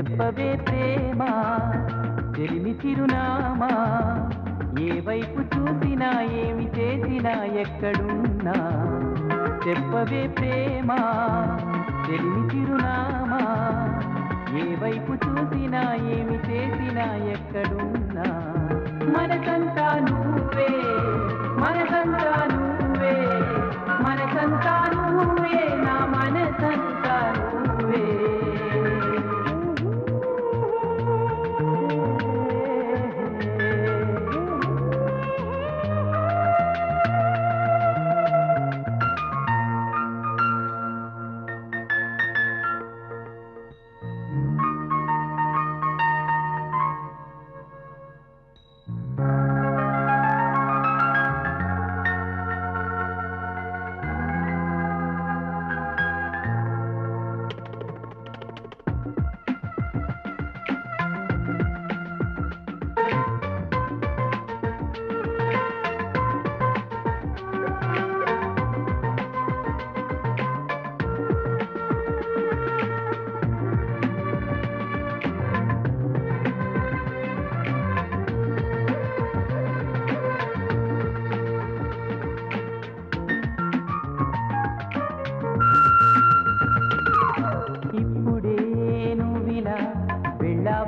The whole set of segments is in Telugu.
చెప్పవే ప్రేమ? తెలిమి చిరునామా? ఏ వైపు చూసినా ఏమి చేసినా ఎక్కడున్నా? చెప్పవే ప్రేమ? తెలిమి చిరునామా? ఏ వైపు చూసినా ఏమి చేసినా ఎక్కడున్నా? మనసంతా నువ్వే మనసంతా నువ్వే మనసంతా నువ్వే.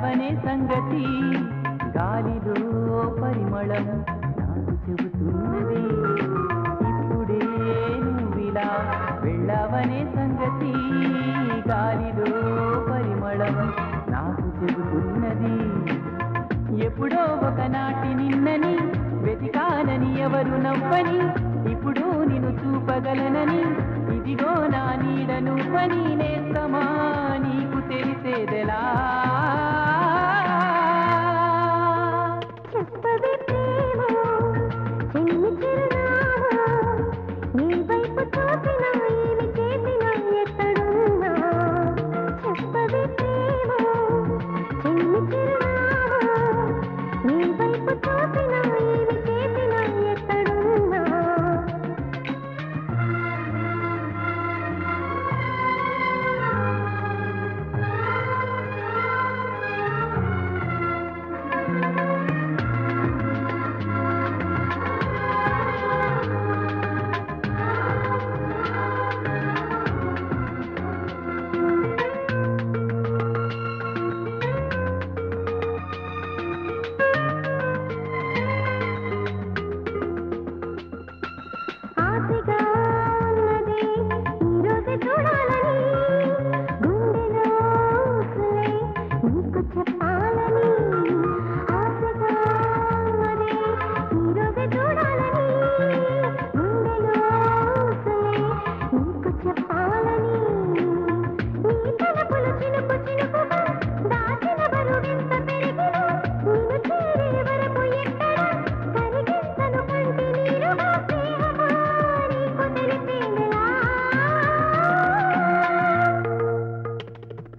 వెళ్ళావనే సంగతి. గాలిలో పరిమళం నాకు చెబుతున్నది. ఇప్పుడే నువ్విలా వెళ్ళవనే సంగతి. గాలిలో పరిమళం నాకు చెబుతున్నది. ఎప్పుడో ఒకనాటి నిన్నని వెతికానని ఎవరు నవ్వని ఇప్పుడు నిన్ను చూపగలనని ఇదిగో నా నీడను పని నేస్తమా?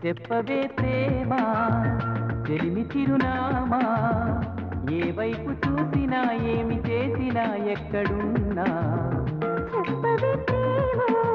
చెప్పవే ప్రేమ తెలిమి చిరునామా. ఏ వైపు చూసినా ఏమి చేసినా ఎక్కడున్నా. చెప్పవే ప్రేమ.